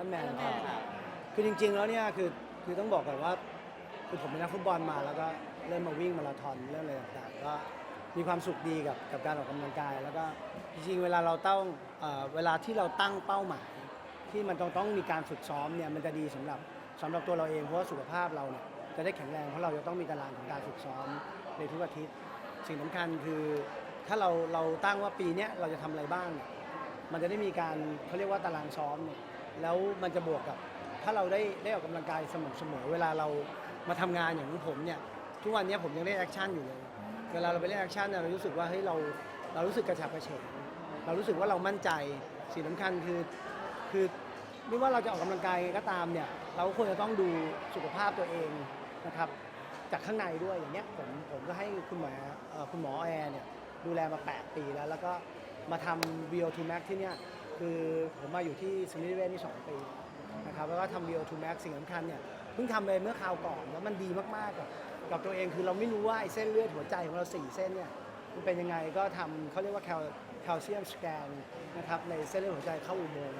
รอนแมนครับ คือจริง ๆ แล้วเนี่ยคือคือต้องบอกก่อนว่าคือผมเป็นนักฟุตบอลมาแล้วก็เริ่มมาวิ่งมาราธอนเริ่มอะไรต่างๆก็มีความสุขดีกับกับการออกกำลังกาย แล้วก็จริงๆเวลาเราต้องเอ่อเวลาที่เราตั้งเป้าหมาย ที่มันต้องต้องมีการฝึกซ้อมเนี่ยมันจะดีสำหรับสำหรับตัวเราเองเพราะว่าสุขภาพเราเนี่ยจะได้แข็งแรงเพราะเราจะต้องมีตารางของการฝึกซ้อมในทุกอาทิตย์ สิ่งสำคัญคือถ้าเราเราตั้งว่าปีเนี้ยเราจะทำอะไรบ้างเนี่ย มันจะได้มีการเขาเรียกว่าตารางซ้อมเนี่ย แล้วมันจะบวกกับ ถ้าเราได้ได้ออกกำลังกายสม่ำเสมอ เวลาเรามาทำงานอย่างของผมเนี่ยทุกวันเนี้ยผมยังได้แอคชั่นอยู่เลย เวลาเราไปเล่นแอคชั่นเนี่ยเรารู้สึกว่าเฮ้ยเราเรารู้สึกกระฉับกระเฉงเรารู้สึกว่าเรามั่นใจสิ่งสำคัญคือคือไม่ว่าเราจะออกกำลังกายก็ตามเนี่ยเราก็ควรจะต้องดูสุขภาพตัวเองนะครับจากข้างในด้วยอย่างเนี้ยผมผมก็ให้คุณหมอเอ่อคุณหมอแอร์เนี่ยดูแลมา 8 ปีแล้ว แล้วก็มาทำ VO2 Max ที่เนี่ย คือผมมาอยู่ที่สมิธเวชนี่2ปีนะครับแล้วก็ทำ VO2 Max สิ่งสำคัญเนี่ยเพิ่งทำไปเมื่อคราวก่อนแล้วมันดีมากๆกับกับตัวเองคือเราไม่รู้ว่าไอ้เส้นเลือดหัวใจของเราสี่เส้นเนี่ยมันเป็นยังไงก็ทำเขาเรียกว่าแคลแคลเซียมสแกนนะครับในเส้นเลือดหัวใจเข้าอุโมงค์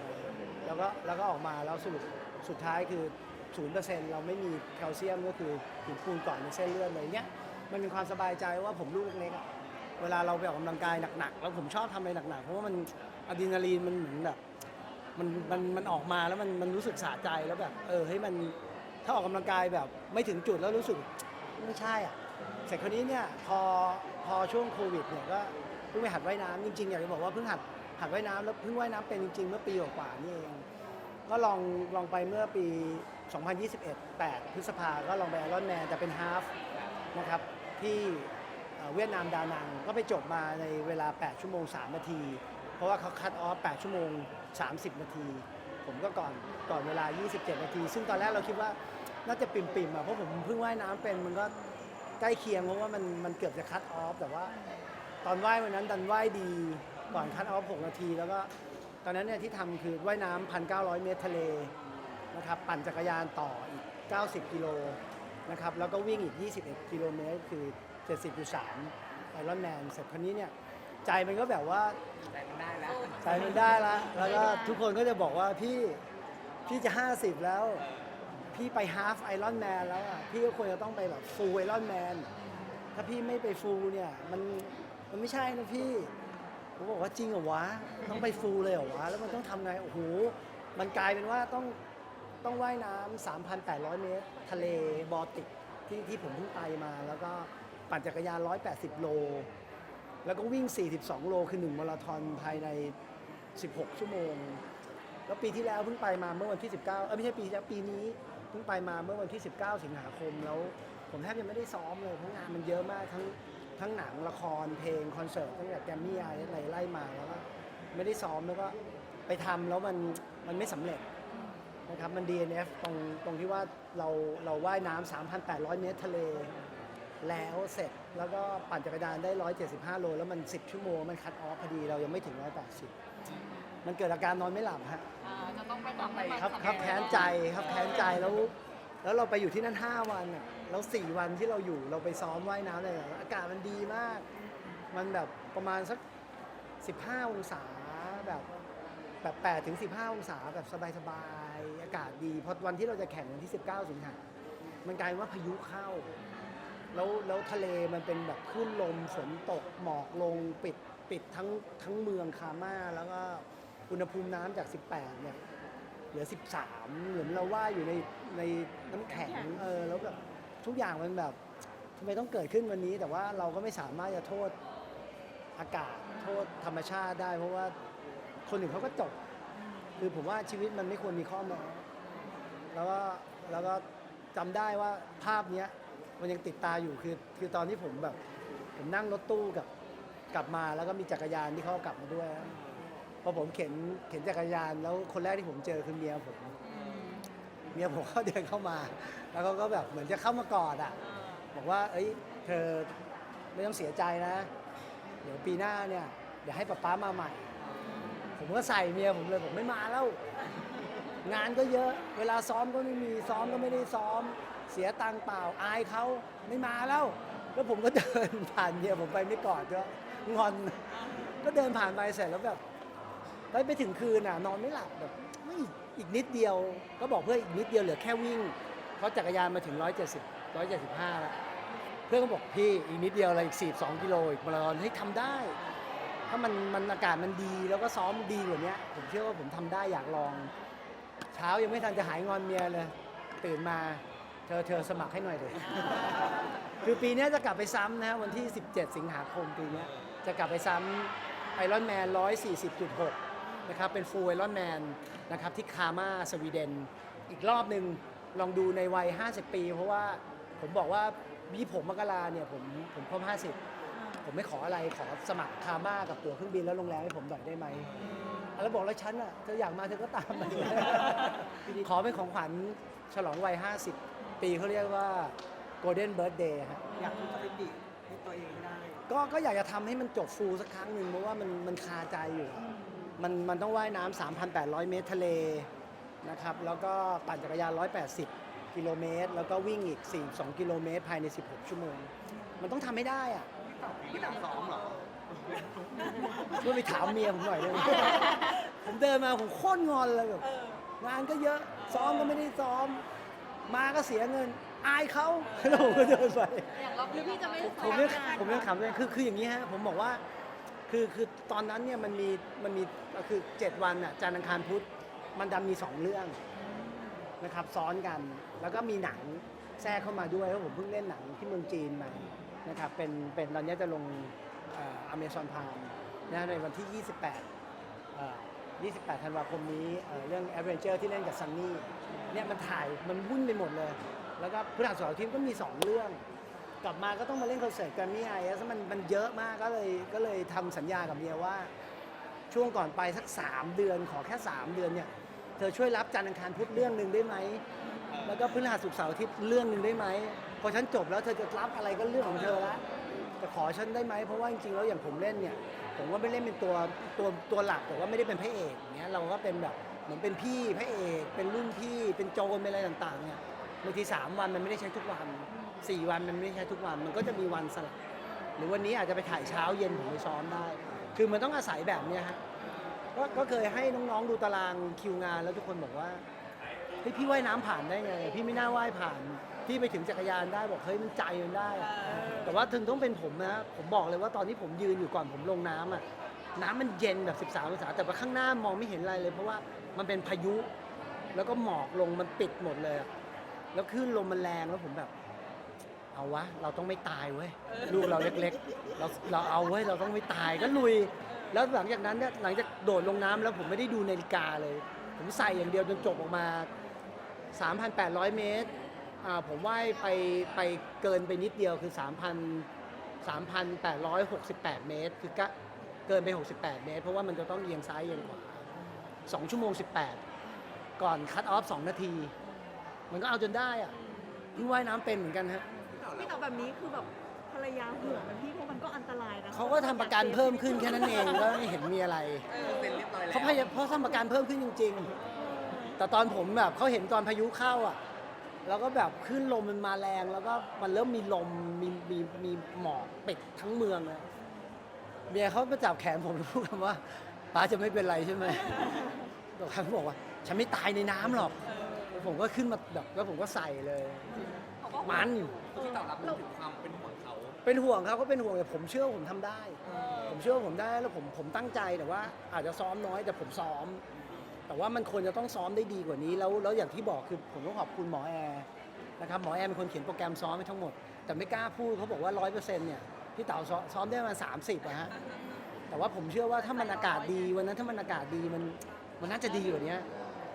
แล้วก็แล้วก็ออกมาแล้วสรุปสุดท้ายคือศูนย์เปอร์เซ็นต์เราไม่มีแคลเซียมก็คือหินปูนก่อนในเส้นเลือดเลยเนี่ยมันเป็นความสบายใจว่าผมลูกเล็กๆอะ เวลาเราไปออกกำลังกายหนักๆแล้วผมชอบทำอะไรหนักๆ เพราะว่ามันอะดรีนาลีนมันเหมือนแบบมันมันมันออกมาแล้วมันมันรู้สึกสะใจแล้วแบบ เออเฮ้ยมันถ้าออกกำลังกายแบบไม่ถึงจุดแล้วรู้สึกไม่ใช่อะเสร็จคนนี้เนี่ยพอพอช่วงโควิดเนี่ยก็เพิ่งไปหัดว่ายน้ำจริงๆอยากจะบอกว่าเพิ่งหัดหัดว่ายน้ำแล้วเพิ่งว่ายน้ำเป็นจริง ๆ เมื่อปีกว่าๆนี่เองก็ลองลองไปเมื่อปี 2021 8 พฤษภาก็ลองไปไอรอนแมนแต่เป็นฮาฟนะครับที่ เวียดนามดานังก็ไปจบมาในเวลา 8 ชั่วโมง 3 นาที เพราะว่าเขาคัดออฟ 8 ชั่วโมง 30 นาที ผมก็ก่อนก่อนเวลา 27 นาที ซึ่งตอนแรกเราคิดว่าน่าจะปิ่มๆอะเพราะผมเพิ่งว่ายน้ำเป็นมันก็ใกล้เคียงเพราะว่ามันมันเกือบจะคัดออฟ แต่ว่าตอนว่ายวันนั้นดันว่ายดีก่อนคัดออฟ 6 นาที แล้วก็ตอนนั้นเนี่ยที่ทำคือว่ายน้ำ1,900 เมตรทะเลนะครับปั่นจักรยานต่ออีก 90 กิโลนะครับแล้วก็วิ่งอีก 21 กิโลเมตรคือ 70.3ไอรอนแมนเสร็จคราวนี้เนี่ยใจมันก็แบบว่าใจมันได้แล้วใจมันได้ละแล้วก็ทุกคนก็จะบอกว่าพี่พี่จะ 50 แล้ว พี่ไปฮาฟไอรอนแมนแล้วอะพี่ก็ควรจะต้องไปแบบฟูลไอรอนแมนถ้าพี่ไม่ไปฟูลเนี่ยมันมันไม่ใช่นะพี่ผมบอกว่าจริงเหรอวะต้องไปฟูลเลยเหรอวะแล้วมันต้องทำไงโอ้โหมันกลายเป็นว่าต้องต้องว่ายน้ำ3,800 เมตร ทะเลบอลติกที่ที่ผมเพิ่งไปมาแล้วก็ ปั่นจักรยาน 180 โล แล้วก็วิ่ง 42 โล คือ 1 มาราธอนภายใน 16 ชั่วโมง แล้วปีที่แล้วเพิ่งไปมาเมื่อวันที่ 19 เออไม่ใช่ปีที่แล้วปีนี้เพิ่งไปมาเมื่อวันที่ 19 สิงหาคม แล้วผมแทบจะไม่ได้ซ้อมเลยเพราะงานมันเยอะมากทั้งทั้งหนังละครเพลงคอนเสิร์ตตั้งแต่แกรมมี่อะไรไล่มาแล้วก็ไม่ได้ซ้อมแล้วก็ไปทำแล้วมันมันไม่สำเร็จนะครับมัน DNF ตรงตรงที่ว่าเราเราว่ายน้ำ3,800 เมตรทะเล แล้วเสร็จแล้วก็ปั่นจักรยานได้ 175 โล แล้วมัน 10 ชั่วโมง มันคัดออฟพอดีเรายังไม่ถึง 180 มันเกิดอาการนอนไม่หลับฮะอ่าจะต้องไปทำให้มันครับสำครัเร็บจแค้นใจครับแค้นใจแล้ว แล้วเราไปอยู่ที่นั่น 5 วันอะแล้ว 4 วันที่เราอยู่เราไปซ้อมว่ายน้ำอะไรอย่างเงี้ยอากาศมันดีมาก มันแบบประมาณสัก 15 องศาแบบแบบ8ถึง15 องศาแบบสบายๆอากาศดีพอวันที่เราจะแข่งวันที่ 19 สิงหามันกลายเป็นว่าพายุเข้า แล้วแล้วทะเลมันเป็นแบบคลื่นลมฝนตกหมอกลงปิดปิดทั้งทั้งเมืองคาม่าแล้วก็อุณหภูมิน้ำจาก 18 เนี่ยเหลือ 13 เหมือนเราว่ายอยู่ในในน้ำแข็งเออแล้วแบบทุกอย่างมันแบบทำไมต้องเกิดขึ้นวันนี้ แต่ว่าเราก็ไม่สามารถจะโทษอากาศโทษธรรมชาติได้ เพราะว่าคนอื่นเขาก็จบคือผมว่าชีวิตมันไม่ควรมีข้อแม้แล้วก็แล้วก็จำได้ว่าภาพเนี้ย มันยังติดตาอยู่คือคือตอนที่ผมแบบ ผมนั่งรถตู้กับกลับมาแล้วก็มีจักรยานที่เขาเอากลับมาด้วยพอผมเข็นเข็นจักรยานแล้วคนแรกที่ผมเจอคือเมียผมอืมเมียผมเขาเดินเข้ามา แล้วเขาก็แบบเหมือนจะเข้ามากอดอะอ่าบอกว่า เอ้ย เธอไม่ต้องเสียใจนะ เดี๋ยวปีหน้าเนี่ยเดี๋ยวให้ป๊าป๊ามาใหม่ ผมก็ใส่เมียผมเลยผมไม่มาแล้ว งานก็เยอะ เวลาซ้อมก็ไม่มีซ้อมก็ไม่ได้ซ้อม เสียตังค์เปล่าอายเขาไม่มาแล้ว แล้วผมก็เดินผ่านเมียผมไปไม่กอดก็งอน ก็เดินผ่านไปเสร็จแล้วแบบแล้วไปถึงคืนอะนอนไม่หลับแบบไม่อีกนิดเดียว ก็บอกเพื่อนอีกนิดเดียวเหลือแค่วิ่งเพราะจักรยานมาถึง 170 175แล้วเพื่อนก็บอกพี่อีกนิดเดียวอะไรอีก42กิโลอีกมาราธอนให้ยทำได้ ถ้ามันมันอากาศมันดีแล้วก็ซ้อมดีกว่านี้ผมเชื่อว่าผมทำได้อยากลอง เช้ายังไม่ทันจะหายงอนเมียเลย ตื่นมา เธอเธอสมัครให้หน่อยเลย คือปีเนี้ยจะกลับไปซ้ำนะฮะวันที่ 17 สิงหาคมปีเนี้ยจะกลับไปซ้ำไอรอนแมน140.6 นะครับ เป็นฟูลไอรอนแมนนะครับที่คามาสวีเดน อีกรอบหนึ่งลองดูในวัย 50 ปี เพราะว่าผมบอกว่ายี่ผมมกราเนี่ยผมผมครบ50 ผมไม่ขออะไรขอสมัครคามากับตั๋วเครื่องบินแล้วโรงแรมให้ผมหน่อยได้ไหมแล้วบอกแล้วฉันอะเธออยากมาเธอก็ตามมาขอเป็นของขวัญฉลองวัย 50 ปีเขาเรียกว่า Golden Birthday ฮะอยากทุบสถิติให้ตัวเองให้ได้ ก็ก็อยากจะทำให้มันจบฟูลสักครั้งหนึ่งเพราะว่ามันมันคาใจอยู่ มันมันต้องว่ายน้ำ3,800 เมตรทะเลนะครับ แล้วก็ปั่นจักรยาน 180 กิโลเมตร แล้วก็วิ่งอีก 42 กิโลเมตร ภายใน 16 ชั่วโมง มันต้องทำให้ได้อะพี่ตังซ้อมเหรอ ช่วยไปถามเมียผมหน่อยได้ไหม ผมเดินมาผมโคตรงอนเลยแบบงานก็เยอะ ซ้อมก็ไม่ได้ซ้อม มาก็เสียเงิน อายเขาแล้วผมก็เดินไป อย่างรอบนี้พี่จะไม่ผมเรียกผมเรียกขำเลยคือคืออย่างนี้ฮะผมบอกว่าคือคือตอนนั้นเนี่ยมันมีมันมีคือ 7 วันอะจันทร์อังคารพุธมันดันมี 2 เรื่องนะครับซ้อนกัน แล้วก็มีหนังแทรกเข้ามาด้วยเพราะผมเพิ่งเล่นหนังที่เมืองจีนมานะครับเป็นเป็นตอนนี้จะลงอเมซอนพามนะในวันที่ 28เอ่อ 28 ธันวาคมนี้เอ่อเรื่อง Adventure ที่เล่นกับซันนี่เนี่ยมันถ่ายมันวุ่นไปหมดเลย แล้วก็พฤหัสสองอาทิตย์ก็มี 2 เรื่อง กลับมาก็ต้องมาเล่นคอนเสิร์ตแกรมมี่ไอเอสมันมันเยอะมากก็เลยก็เลยทำสัญญากับเมียว่า ช่วงก่อนไปสัก 3 เดือนขอแค่ 3 เดือนเนี่ยเธอช่วยรับจันทร์อังคารพุธเรื่องหนึ่งได้ไหมแล้วก็พฤหัสศุกร์เสาร์อาทิตย์เรื่องหนึ่งได้ไหมพอฉันจบแล้วเธอจะรับอะไรก็เรื่องของเธอละ แต่ขอฉันได้ไหมเพราะว่าจริงๆแล้วอย่างผมเล่นเนี่ย ผมก็ไม่เล่นเป็นตัวตัวตัวหลักแต่ว่าไม่ได้เป็นพระเอกเงี้ยเราก็เป็นแบบเหมือนเป็นพี่พระเอกเป็นรุ่นพี่เป็นโจรเป็นอะไรต่างๆเนี่ยบางทีสามวันมันไม่ได้ใช้ทุกวันสี่วันมันไม่ได้ใช้ทุกวัน มันก็จะมีวันสลับหรือวันนี้อาจจะไปถ่ายเช้าเย็นผมไปซ้อมได้ คือมันต้องอาศัยแบบเนี้ยฮะก็ก็เคยให้น้องๆดูตารางคิวงานแล้วทุกคนบอกว่าเฮ้ยพี่ว่ายน้ำผ่านได้ไง พี่ไม่น่าว่ายผ่าน พี่ไปถึงจักรยานได้บอกเฮ้ยมันใจมันได้ แต่ว่าถึงต้องเป็นผมนะ ผมบอกเลยว่าตอนที่ผมยืนอยู่ก่อนผมลงน้ำอะ น้ำมันเย็นแบบ 13 องศา แต่ว่าข้างหน้ามองไม่เห็นอะไรเลย เพราะว่ามันเป็นพายุ แล้วก็หมอกลงมันปิดหมดเลยอะแล้วคลื่นลมมันแรงแล้วผมแบบ เอาวะ เราต้องไม่ตายเว้ย ลูกเราเล็กๆ เราเราเอาเว้ย เราต้องไม่ตายก็ลุย แล้วหลังจากนั้นเนี่ยหลังจากโดดลงน้ำแล้วผมไม่ได้ดูนาฬิกาเลย ผมใส่อย่างเดียวจนจบออกมา 3,800 เมตรอ่า ผมว่ายไปไปเกินไปนิดเดียวคือ 3,000 3,868 เมตร คือก็เกินไป 68 เมตร เพราะว่ามันจะต้องเอียงซ้ายเอียงขวา2ชั่วโมง 18 ก่อนคัตออฟ 2 นาที มันก็เอาจนได้อะพี่ว่ายน้ำเป็นเหมือนกันฮะพี่ตอบแบบนี้คือแบบภรรยาห่วงนะพี่เพราะมันก็อันตรายนะเขาก็ทำประกันเพิ่มขึ้นแค่นั้นเองก็ไม่เห็นมีอะไรเซ็นเรียบร้อยแล้วเขาพยายามเขาทำประกันเพิ่มขึ้นจริง ๆ แต่ตอนผมแบบเขาเห็นตอนพายุเข้าอะ แล้วก็แบบขึ้นลมมันมาแรง แล้วก็มันเริ่มมีลมมีมีมีหมอกปิดทั้งเมืองเลยเมียเขามาจับแขนผมแล้วพูดคำว่าป้าจะไม่เป็นไรใช่ไหมแต่เขาบอกว่า ฉันไม่ตายในน้ำหรอกแล้วผมก็ขึ้นมาแบบแล้วผมก็ใส่เลย มันพี่ตอบรับรู้ถึงความเป็นห่วงเขา เป็นห่วงเขาก็เป็นห่วงแต่ผมเชื่อว่าผมทำได้ ผมเชื่อว่าผมได้แล้วผมผมตั้งใจแต่ว่า อาจจะซ้อมน้อยแต่ผมซ้อม แต่ว่ามันควรจะต้องซ้อมได้ดีกว่านี้ แล้วแล้วอย่างที่บอกคือผมต้องขอบคุณหมอแอร์นะครับหมอแอร์เป็นคนเขียนโปรแกรมซ้อมให้ทั้งหมด แต่ไม่กล้าพูดเขาบอกว่าร้อยเปอร์เซ็นต์เนี่ยพี่เต๋าซ้อมซ้อมได้ประมาณสามสิบอะฮะแต่ว่าผมเชื่อว่าถ้ามันอากาศดีวันนั้นถ้ามันอากาศดีมันมันน่าจะดีกว่านี้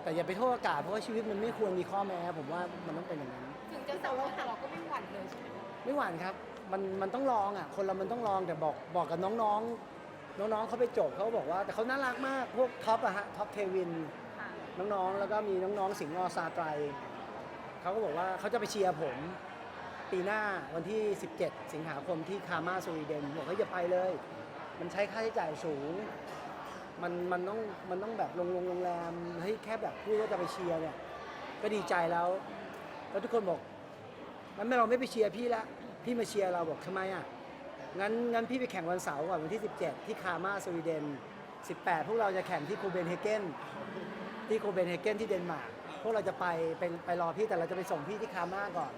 แต่อย่าไปโทษอากาศเพราะว่าชีวิตมันไม่ควรมีข้อแม้ ผมว่ามันต้องเป็นอย่างนั้น ถึงจะแต่ว่าเราก็ไม่หวั่นเลยใช่ไหมไม่หวานครับ มันมันต้องลองอะ คนเรามันต้องลองแต่บอกบอกกับน้องๆ น้องๆเขาไปจบเขาบอกว่าแต่เขาน่ารักมากพวกท็อปอะฮะท็อปเทวิน น้องๆแล้วก็มีน้องๆสิงห์อซาไตรเขาก็บอกว่าเขาจะไปเชียร์ผม ปีหน้าวันที่ 17 สิงหาคมที่คามาสวีเดนบอกเขาอย่าไปเลย มันใช้ค่าใช้จ่ายสูง มันมันต้องมันต้องแบบลงลงโรงแรมเฮ้ยแค่แบบพูดว่าจะไปเชียร์เนี่ยก็ดีใจแล้ว แล้วทุกคนบอกงั้นเราไม่ไปเชียร์พี่ละพี่มาเชียร์เราบอกทำไมอะ งั้นงั้นพี่ไปแข่งวันเสาร์ก่อนวันที่ 17 ที่คามาสวีเดน 18 พวกเราจะแข่งที่โคเปนเฮเกนที่โคเปนเฮเกนที่เดนมาร์กพวกเราจะไปเป็นไปรอพี่แต่เราจะไปส่งพี่ที่คามาก่อน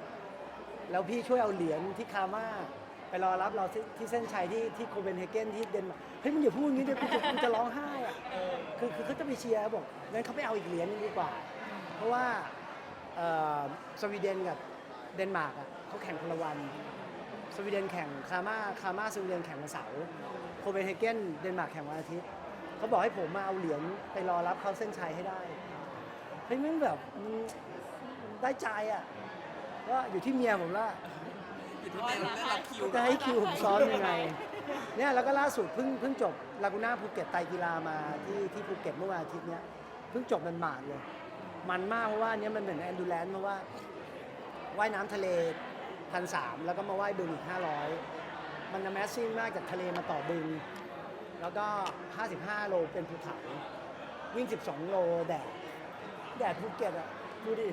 แล้วพี่ช่วยเอาเหรียญที่คามาไปรอรับเราที่เส้นชัยที่ที่โคเปนเฮเกนที่เดนมาร์กเฮ้ยมึงอย่าพูดอย่างนี้เดี๋ยวกูจะกูจะร้องไห้อะคือคือเขาจะไปเชียร์บอกงั้นเขาไปเอาอีกเหรียญนึงดีกว่า เพราะว่าสวีเดนกับเดนมาร์กอะเขาแข่งคนละวัน สวีเดนแข่งคามาคาม่าสวีเดนแข่งวันเสาร์โคเปนเฮเกนเดนมาร์กแข่งวันอาทิตย์เขาบอกให้ผมมาเอาเหรียญไปรอรับเขาเส้นชัยให้ได้เฮ้ยมันแบบได้ใจอะก็อยู่ที่เมียผมละอยู่ที่เมลเรื่องรับคิวจะให้คิวผมซ้อมยังไงเนี่ยแล้วก็ล่าสุดเพิ่งเพิ่งจบลากูน่าภูเก็ตไตกีฬามาที่ที่ภูเก็ตเมื่อวันอาทิตย์เนี้ยเพิ่งจบมันหมาดเลย มันมากเพราะว่าเนี้ยมันเหมือนแอนดูแลนเพราะว่าว่ายน้ำทะเล พันสามแล้วก็มาว่ายบึงอีกห้าร้อยมันแมสซิ่งมากจากทะเลมาต่อบึง แล้วก็ 55 โลเป็นภูเขาวิ่ง 12 โลแดด แดดภูเก็ตอะ ดูดิ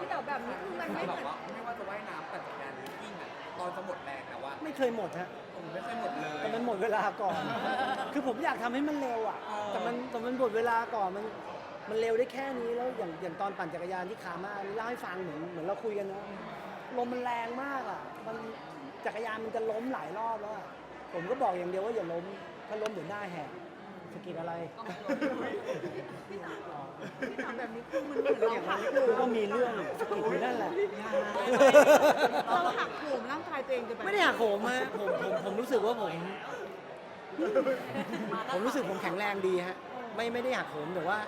พี่เต๋อแบบนี้คือมันไม่แบบว่าไม่ว่าจะว่ายน้ำปั่นจักรยานหรือวิ่งอะตอนจะหมดแรงแต่ว่าไม่เคยหมดฮะ ผมไม่เคยหมดเลย แต่มันหมดเวลาก่อน คือผมอยากทำให้มันเร็วอะเออแต่มันแต่มันหมดเวลาก่อน มัน มันเร็วได้แค่นี้แล้วอย่างอย่างตอนปั่นจักรยานที่ขามานี่เล่าให้ฟังเหมือนเหมือนเราคุยกันนะลมมันแรงมากอะมันจักรยานมันจะล้มหลายรอบแล้วอะผมก็บอกอย่างเดียวว่าอย่าล้ม ถ้าล้มเดี๋ยวหน้าแหกสะกิดอะไรพี่เต๋อแบบนี้คือมันเหมือนเราหักโหคือก็มมีเรื่องสะกิดอยู่นั่นแหละ เราหักโหมร่างกายตัวเองจะแบบไม่ได้หักโหมฮะผมผมผมรู้สึกว่าผม ผมรู้สึกผมแข็งแรงดีฮะ ไม่ไม่ได้หักโหมแต่ว่า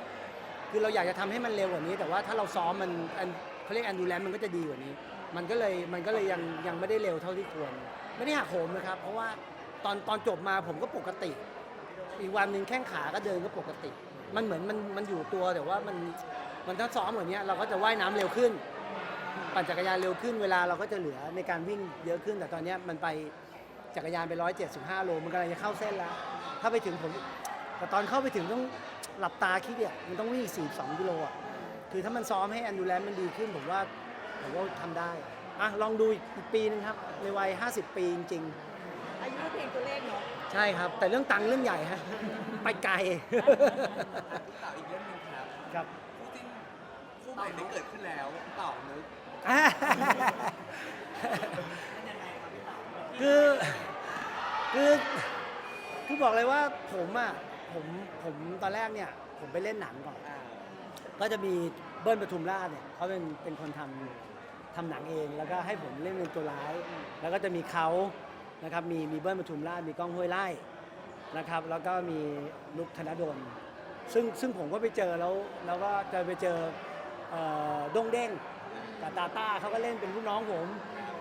คือเราอยากจะทำให้มันเร็วกว่านี้ แต่ว่าถ้าเราซ้อมมันอันเขาเรียกแอนดูแลนมันก็จะดีกว่านี้ มันก็เลยมันก็เลยยังยังไม่ได้เร็วเท่าที่ควร ไม่ได้หักโหมนะครับ เพราะว่าตอนตอนจบมาผมก็ปกติ อีกวันหนึ่งแข้งขาก็เดินก็ปกติ มันเหมือนมันมันอยู่ตัวแต่ว่ามันมันถ้าซ้อมแบบนี้ยเราก็จะว่ายน้ำเร็วขึ้น ปั่นจักรยานเร็วขึ้นเวลาเราก็จะเหลือในการวิ่งเยอะขึ้น แต่ตอนเนี้ยมันไปจักรยานไป 175 โลมันกำลังจะเข้าเส้นแล้ว ถ้าไปถึงผมแต่ตอนเข้าไปถึงต้อง หลับตาคิดเนี่ยมันต้องวิ่ง42กิโลอะคือถ้ามันซ้อมให้แอนดูแลนมันดีขึ้นผมว่าผมว่าทำได้อะลองดูอีกปีนึงครับ ในวัย 50 ปีจริง อายุเพียงตัวเลขเนาะๆ ใช่ครับ แต่เรื่องตังค์เรื่องใหญ่ฮะ ไปไกลเต่าอีกเรื่องหนึงครับครับคู่จิ้นคู่ใหม่ได้เกิดขึ้นแล้วเต่านึกคือคือคือบอกเลยว่าผมอะ ผมผมตอนแรกเนี่ยผมไปเล่นหนังก่อน อ่า ก็จะมีเบิ้ลปทุมราชเนี่ยเขาเป็นเป็นคนทำทำหนังเอง แล้วก็ให้ผมเล่นเป็นตัวร้าย แล้วก็จะมีเขานะครับมีมีเบิ้ลปทุมราชมีก้องห้วยไล่นะครับ แล้วก็มีนุกธนดลซึ่งซึ่งผมก็ไปเจอแล้วแล้วก็จะไปเจอเอ่อดงเด้งกับตาต้าเขาก็เล่นเป็นลูกน้องผม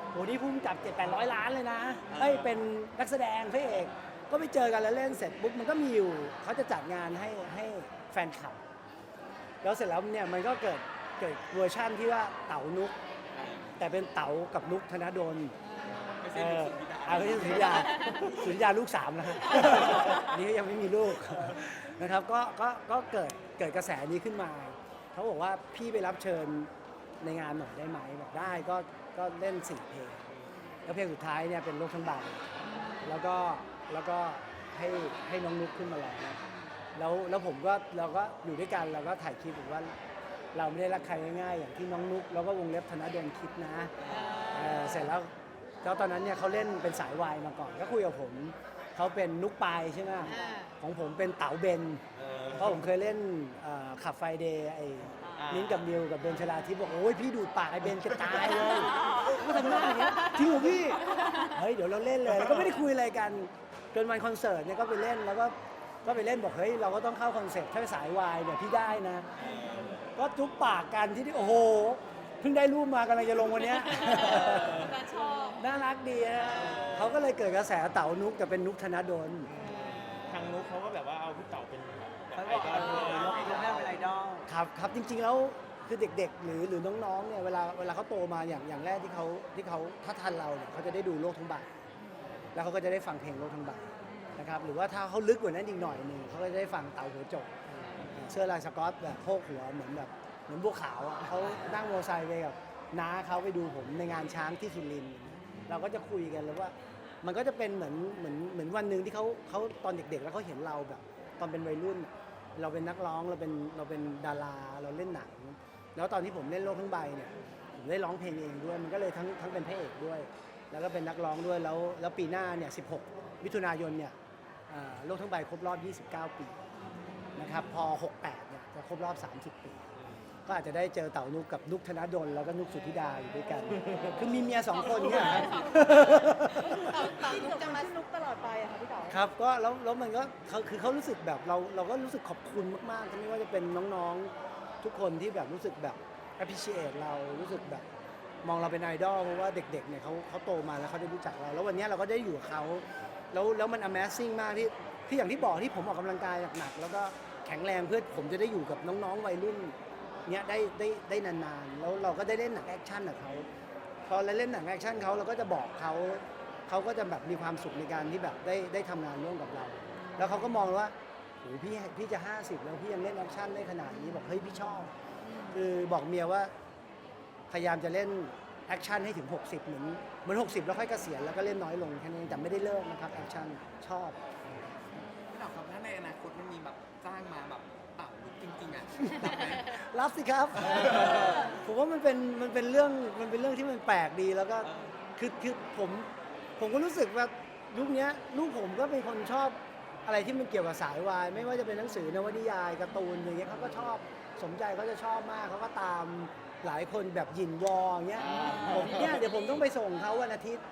โหนี่พุ่มจับเจ็ดแปดร้อยล้านเลยนะเอ้ยเป็นนักแสดงพระเอก ก็ไปเจอกันแล้วเล่นเสร็จปุ๊บมันก็มีอยู่เขาจะจัดงานให้ให้แฟนคลับ แล้วเสร็จแล้วเนี่ยมันก็เกิดเกิดเวอร์ชั่นที่ว่าเต๋านุก แต่เป็นเต๋ากับนุกธนดลไม่เอใช่อสุดพิดาเอาไม่ใช่สุริยาสุริยาลูกสามนะฮะ อันนี้ก็ยังไม่มีลูกนะครับก็ก็ก็เกิดเกิดกระแสนี้ขึ้นมา เขาบอกว่าพี่ไปรับเชิญในงานหน่อยได้ไหมบอกได้ก็ก็เล่นสี่เพลง แล้วเพลงสุดท้ายเนี่ยเป็นโลกทั้งใบแล้วก็ แล้วก็ให้ให้น้องนุกขึ้นมาร้องแล้วแล้วผมก็เราก็อยู่ด้วยกันเราก็ถ่ายคลิปบอกว่า เราไม่ได้รักใครง่ายๆอย่างที่น้องนุกแล้วก็วงเล็บธนดลคิดนะเออเสร็จแล้วแล้วตอนนั้นเนี่ยเขาเล่นเป็นสายวายมาก่อนก็คุยกับผมเขาเป็นนุกปายใช่ไหมของผมเป็นเต๋าเบนเออเพราะผมเคยเล่นเอ่อขับไฟเดย์ไอ้อ่ามิ้มิ้นท์กับนิวกับเบนชลาทิพย์บอกโอ้ยพี่ดูดปากไอ้เบนจะตายเลยก็ทำหน้าอย่างเงี้ยจริงเหรอพี่เฮ้ยเดี๋ยวเราเล่นเลยแล้วก็ไม่ได้คุยอะไรกัน จนวันคอนเสิร์ตเนี่ยก็ไปเล่นแล้วก็ก็ไปเล่นบอกเฮ้ยเราก็ต้องเข้าคอนเซ็ปต์ถ้าสายวายเนี่ยพี่ได้นะ ก็จุ๊บปากกันที่ที่โอ้โหเพิ่งได้รูปมากำลังจะลงวันเนี้ยแฟนชอบน่ารักดีนะเขาก็เลยเกิดกระแสเต๋านุกแต่เป็นนุกธนดล ทางนุ๊กเขาก็แบบว่าเอาพี่เต๋าเป็นแบบเขาไอบอดกอลเอเลยอยกยกให้เป็นไอดอลครับครับจริงๆแล้วคือเด็กๆ หรือหรือน้องๆเนี่ยเวลาเวลาเขาโตมาอย่างอย่างแรกที่เขาที่เขาถ้าทันเราเนี่ยเขาจะได้ดูโลกทั้งใบ แล้วเขาก็จะได้ฟังเพลงโลกทั้งใบนะครับหรือว่าถ้าเขาลึกกว่านั้นอีกหน่อยหนึ่งเขาก็จะได้ฟังเต่าหัวโจกเสื้อลายสกอตแบบโพกหัวเหมือนแบบเหมือนบัวขาวอะเขานั่งมอเตอร์ไซค์ไปกับน้าเขาไปดูผมในงานช้างที่สุรินทร์เราก็จะคุยกันแล้วว่า มันก็จะเป็นเหมือนเหมือนเหมือนวันหนึ่งที่เขาเขาตอนเด็กๆ แล้วเขาเห็นเราแบบ ตอนเป็นวัยรุ่น เราเป็นนักร้องเราเป็นเราเป็นดาราเราเล่นหนัง แล้วตอนที่ผมเล่นโลกทั้งใบเนี่ยผมได้ร้องเพลงเองด้วย มันก็เลยทั้งทั้งเป็นพระเอกด้วย แล้วก็เป็นนักร้องด้วยแล้วแล้วปีหน้าเนี่ย 16 มิถุนายนเนี่ยอ่าโลกทั้งใบครบรอบ 29 ปีนะครับพอ 68 เนี่ยจะครบรอบ 30 ปี ก็อาจจะได้เจอเต่านุกกับนุกธนดลแล้วก็นุกสุธิดาอยู่ด้วยกัน คือมีเมียสองคนเนี่ยครับเต่านุกจะมานุกตลอดไปอะค่ะพี่เต๋าครับก็แล้วแล้วมันก็เขาคือเขารู้สึกแบบเราเราก็รู้สึกขอบคุณมากๆ ไม่ว่าจะเป็นน้องๆทุกคนที่แบบรู้สึกแบบ appreciate เรารู้สึกแบบ มองเราเป็นไอดอลเพราะว่าเด็กๆเนี่ยเขาเขาโตมาแล้วเขาได้รู้จักเรา แล้ววันนี้เราก็ได้อยู่กับเขาแล้วแล้วมัน amazing มากที่ที่อย่างที่บอกที่ผมออกกำลังกายหนักๆแล้วก็แข็งแรงเพื่อผมจะได้อยู่กับน้องๆวัยรุ่นเนี้ยได้ได้ได้นานๆ แล้วเราก็ได้เล่นหนังแอคชั่นกับเขาพอเราเล่นหนังแอคชั่นเขาเราก็จะบอกเขาเขาก็จะแบบมีความสุขในการที่แบบได้ได้ทำงานร่วมกับเรา แล้วเขาก็มองว่าโหพี่พี่จะ 50 แล้วพี่ยังเล่นแอคชั่นได้ขนาดนี้บอกเฮ้ยพี่ชอบ คือบอกเมียว่า พยายามจะเล่นแอคชั่นให้ถึง 60 เหมือนเหมือน 60 แล้วค่อยเกษียณแล้วก็เล่นน้อยลงแค่นั้นเองแต่ไม่ได้เลิกนะครับแอคชั่นชอบ พี่เต๋าครับถ้าในอนาคตมันมีแบบจ้างมาแบบเต่าลุกจริงๆอะรับไหมรับสิครับ ผมว่ามันเป็นมันเป็นเรื่องมันเป็นเรื่องที่มันแปลกดีแล้วก็คือคือผมผมก็รู้สึกว่ายุคเนี้ยลูกผมก็เป็นคนชอบอะไรที่มันเกี่ยวกับสายวาย ไม่ว่าจะเป็นหนังสือนวนิยายการ์ตูนอย่างเงี้ยเขาก็ชอบสมใจเขาจะชอบมากเขาก็ตาม หลายคนแบบหยินวออย่างเงี้ยผมเนี่ยเดี๋ยวผมต้องไปส่งเขาวันอาทิตย์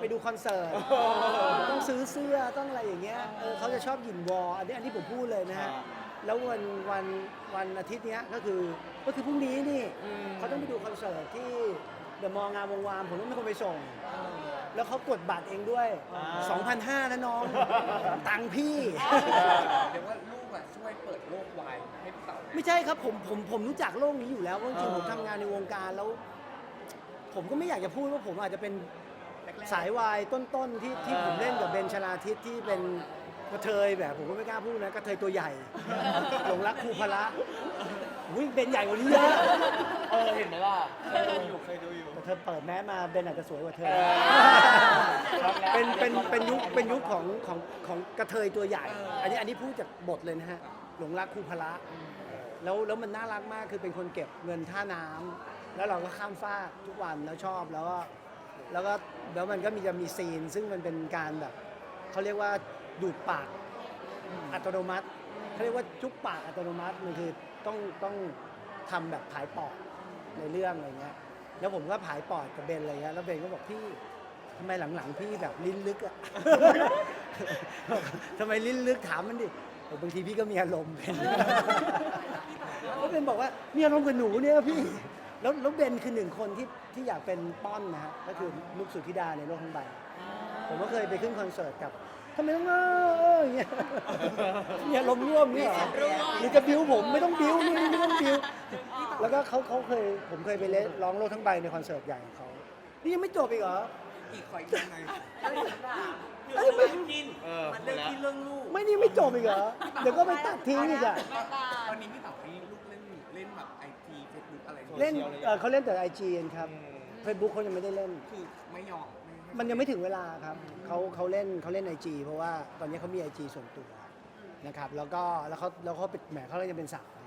ไปดูคอนเสิร์ตต้องซื้อเสื้อต้องอะไรอย่างเงี้ยเออเขาจะชอบหยินวออันนี้อันที่ผมพูดเลยนะฮะแล้ววันวันวันอาทิตย์เนี้ยก็คือก็คือพรุ่งนี้นี่เขาต้องไปดูคอนเสิร์ตที่เดอะมองงามวงวานผมต้องเป็นคนไปส่ง แล้วเขากดบัตรเองด้วย 2,500นะน้อง ตังค์พี่ เดี๋ยวว่า ไหมไม่ใช่ครับผมผมผมรู้จักโลกนี้อยู่แล้วเพราะจริงๆผมทำงานในวงการแล้ว ผมก็ไม่อยากจะพูดว่าผมอาจจะเป็นสายวายต้นๆที่ที่ผมเล่นกับเบนชลาทิศที่เป็นกระเทยแบบผมก็ไม่กล้าพูดนะกระเทยตัวใหญ่ หลงรักครูพละวิ่งเบนใหญ่กว่านี้เยอะเออเห็นไหมล่ะเคยดูอยู่เคยดูอยู่แต่เธอเปิดแมสมาเบนอาจจะสวยกว่าเธอ ครับแล้ว เป็นเป็นเป็นยุคเป็นยุคของของของกระเทยตัวใหญ่ อันนี้อันนี้พูดจากบทเลยนะฮะหลงรักครูพละ แล้วแล้วมันน่ารักมากคือเป็นคนเก็บเงินท่าน้ำแล้วเราก็ข้ามฟากทุกวันแล้วชอบแล้วก็แล้วก็แล้วมันก็มีจะมีซีน ซึ่งมันเป็นการแบบเขาเรียกว่าดูดปากอัตโนมัติเขาเรียกว่าจุ๊บปากอัตโนมัติมันคือต้องต้องทำแบบผายปอดในเรื่องอะไรเงี้ยแล้วผมก็ผายปอดกับเบนอะไรเงี้ยแล้วเบนก็บอกพี่ทำไมหลังๆพี่แบบลิ้นลึกอะ ทำไมลิ้นลึกถามมันดิ บอกบางทีพี่ก็มีอารมณ์เป็นแล้วเบนบอกว่ามีอารมณ์กับหนูเนี่ยพี่แล้วแล้วเบนคือหนึ่งคนที่ที่อยากเป็นป้อนนะฮะก็คือนุกสุธิดาในโลกทั้งใบผมก็เคยไปขึ้นคอนเสิร์ตกับทำไมต้องเออเอออย่างเงี้ยมีอารมณ์ร่วมเนี่ยเหรอหรือจะบิ้วผมไม่ต้องบิ้วไม่ไม่ต้องบิ้วแล้วก็เขาเขาเคยผมเคยไปเล่นร้องโลกทั้งใบในคอนเสิร์ตใหญ่ของเขานี่ยังไม่จบอีกเหรอ อีกขออีกยังไงเอ้ยไม่เออ มันเรื่องที่เรื่องลูกไม่นี่ไม่จบอีกเหรอ เดี๋ยวก็ไปตัดทิ้งอีกอะตอนนี้พี่เต๋าให้ลูกเล่นเล่นแบบไอจีเฟซบุ๊กอะไรอย่างเล่เงี้ยนเอ่อเขาเล่นแต่ไอจีครับเฟซบุ๊กเขายังไม่ได้เล่น คือไม่ยอมมันยังไม่ถึงเวลาครับเขาเขาเล่นเขาเล่นไอจีเพราะว่าตอนนี้เขามีไอจีส่วนตัวนะครับแล้วก็แล้วเขาแล้วเขาเป็นแหมเขาเลยจะเป็นสาวแล้ว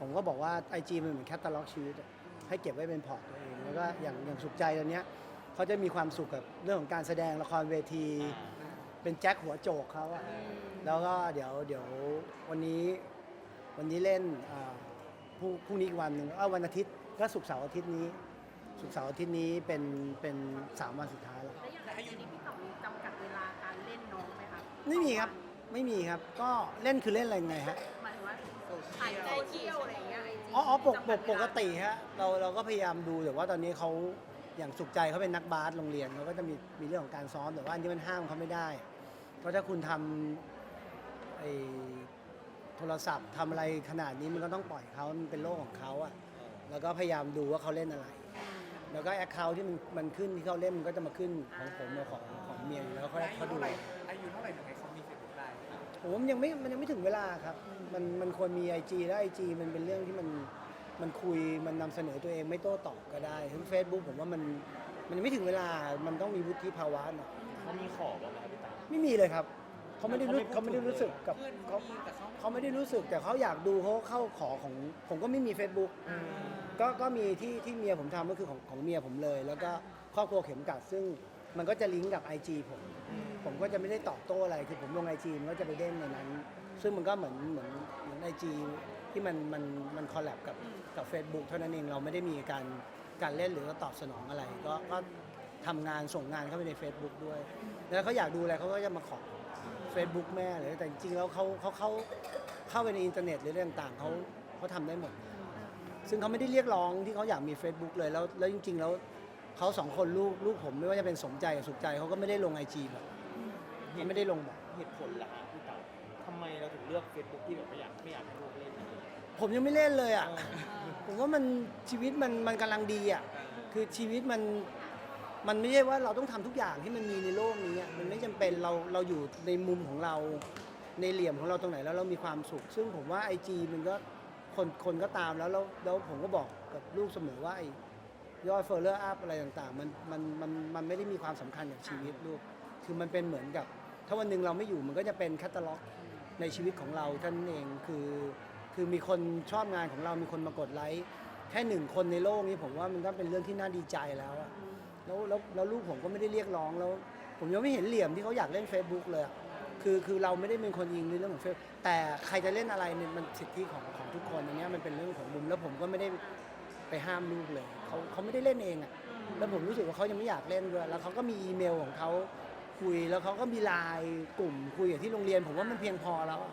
ผมก็บอกว่าไอจีมันเหมือนแคตตาล็อกชีวิตอะให้เก็บไว้เป็นพอร์ตตัวเองแล้วก็อย่างอย่างสุขใจตอนเนี้ย เขาจะมีความสุขกับเรื่องของการแสดงละครเวที เป็นแจ็คหัวโจกเขาอะแล้วก็เดี๋ยวเดี๋ยววันนี้วันนี้เล่นอ่าพรุ่งพรุ่งนี้อีกวันหนึ่งเออวันอาทิตย์ก็ศุกร์เสาร์อาทิตย์นี้ศุกร์เสาร์อาทิตย์นี้เป็นเป็นสามวันสุดท้ายแล้ว แล้วอย่างไรนี้พี่เต๋ามีจำกัดเวลาการเล่นน้องไหมคะไม่มีครับ ไม่มีครับ ก็เล่นคือเล่นอะไรไงฮะ หมายถึงว่าถ่ายโซเชียลอะไรอย่างเงี้ยไอจีอ๋ออ๋อปกปกปกติฮะ เราเราก็พยายามดูแต่ว่าตอนนี้เขา อย่างสุขใจเขาเป็นนักบาสโรงเรียนเขาก็จะมีมีเรื่องของการซ้อมแต่ว่าอันนี้มันห้ามเขาไม่ได้ เพราะถ้าคุณทำไอ้โทรศัพท์ทำอะไรขนาดนี้มันก็ต้องปล่อยเขามันเป็นโลกของเขาอะแล้วก็พยายามดูว่าเขาเล่นอะไร แล้วก็แอคเคาท์ที่มันมันขึ้นที่เขาเล่นมันก็จะมาขึ้นของผมกับของของเมียอยู่แล้วเขาอายุเขาดูเท่าไหร่อายุเท่าไหร่ทำไมเขามีเฟซบุ๊กได้ผมว่ามันยังไม่มันยังไม่ถึงเวลาครับ มันมันควรมี IG และ IG มันเป็นเรื่องที่มัน มันคุยมันนำเสนอตัวเองไม่โต้ตอบก็ได้ทั้ง Facebook ผมว่ามันมันยังไม่ถึงเวลามันต้องมีวุฒิภาวะหน่อยเขามีขอบ้างไหมครับพี่ต๋าไม่มีเลยครับเขาไม่ได้รู้เขาเขาไม่ไม่พูดได้รู้สึกกับเพื่อนเขาเขามีแต่เขาเขาไม่ได้รู้สึกแต่เขาอยากดูเขาเข้าขอของผมก็ไม่มี Facebook ก็ก็มีที่ที่เมียผมทำก็คือของของเมียผมเลย แล้วก็ครอบครัวเข็มกัดซึ่งมันก็จะลิงก์กับ IG ผม ผมก็จะไม่ได้ตอบโต้อะไรคือผมลงไอจีมันก็จะไปเด้งในนั้น ซึ่งมันก็เหมือนเหมือนเหมือนไอจีที่มันมันมันคอลแลบกับ กับ Facebook เท่านั้นเองเราไม่ได้มีการการเล่นหรือว่าตอบสนองอะไร ก็ก็ทำงานส่งงานเข้าไปใน Facebook ด้วย แล้วเขาอยากดูอะไรเขาก็จะมาขอ Facebook แม่หรือแต่จริงๆแล้วเขาเขาเขาเข้าไปในอินเทอร์เน็ตหรืออะไรต่างๆเขาเขาทำได้หมด ซึ่งเขาไม่ได้เรียกร้องที่เขาอยากมี Facebook เลยแล้วแล้วจริง ๆ แล้วเขาสองคนลูกลูกผมไม่ว่าจะเป็นสมใจกับสุขใจเขาก็ไม่ได้ลงไอจีแบบเขาไม่ได้ลงแบบ เหตุผลล่ะครับพี่ต๋าทำไมเราถึงเลือก Facebook ที่แบบไม่อยากไม่อยากให้ลูกเล่น ผมยังไม่เล่นเลยอะ ผมว่ามันชีวิตมันมันกำลังดีอะ คือชีวิตมันมันไม่ใช่ว่าเราต้องทำทุกอย่างที่มันมีในโลกนี้อะมันไม่จำเป็นเราเราอยู่ในมุมของเราในเหลี่ยมของเราตรงไหนแล้วเรามีความสุข ซึ่งผมว่าไอจีมันก็คนคนก็ตามแล้วแล้วแล้วผมก็บอกกับลูกเสมอว่าไอยอดเฟอร์เลอร์อัพอะไรต่างๆ มันมันมันมันไม่ได้มีความสำคัญกับชีวิตลูก คือมันเป็นเหมือนกับ ถ้าวันหนึ่งเราไม่อยู่มันก็จะเป็นแคตตาล็อกในชีวิตของเราท่านนเองคือ คือมีคนชอบงานของเรามีคนมากดไลค์แค่หนึ่งคนในโลกนี้ผมว่ามันก็เป็นเรื่องที่น่าดีใจแล้วอะแล้วแล้วแล้วลูกผมก็ไม่ได้เรียกร้องแล้ว ผมยังไม่เห็นเหลี่ยมที่เขาอยากเล่น Facebook เลยอะคือคือเราไม่ได้เป็นคนยิงในเรื่องของเฟซแต่ใครจะเล่นอะไรเนี่ยมันสิทธิของของทุกคนอันเนี้ยมันเป็นเรื่องของมุมแล้วผมก็ไม่ได้ไปห้ามลูกเลยเขาเขาไม่ได้เล่นเองอะแล้วผมรู้สึกว่าเขายังไม่อยากเล่นด้วยแล้วเขาก็มีอีเมลของเขาคุยแล้วเขาก็มีไลน์กลุ่มคุยกับที่โรงเรียน ผมว่ามันเพียงพอแล้วอะ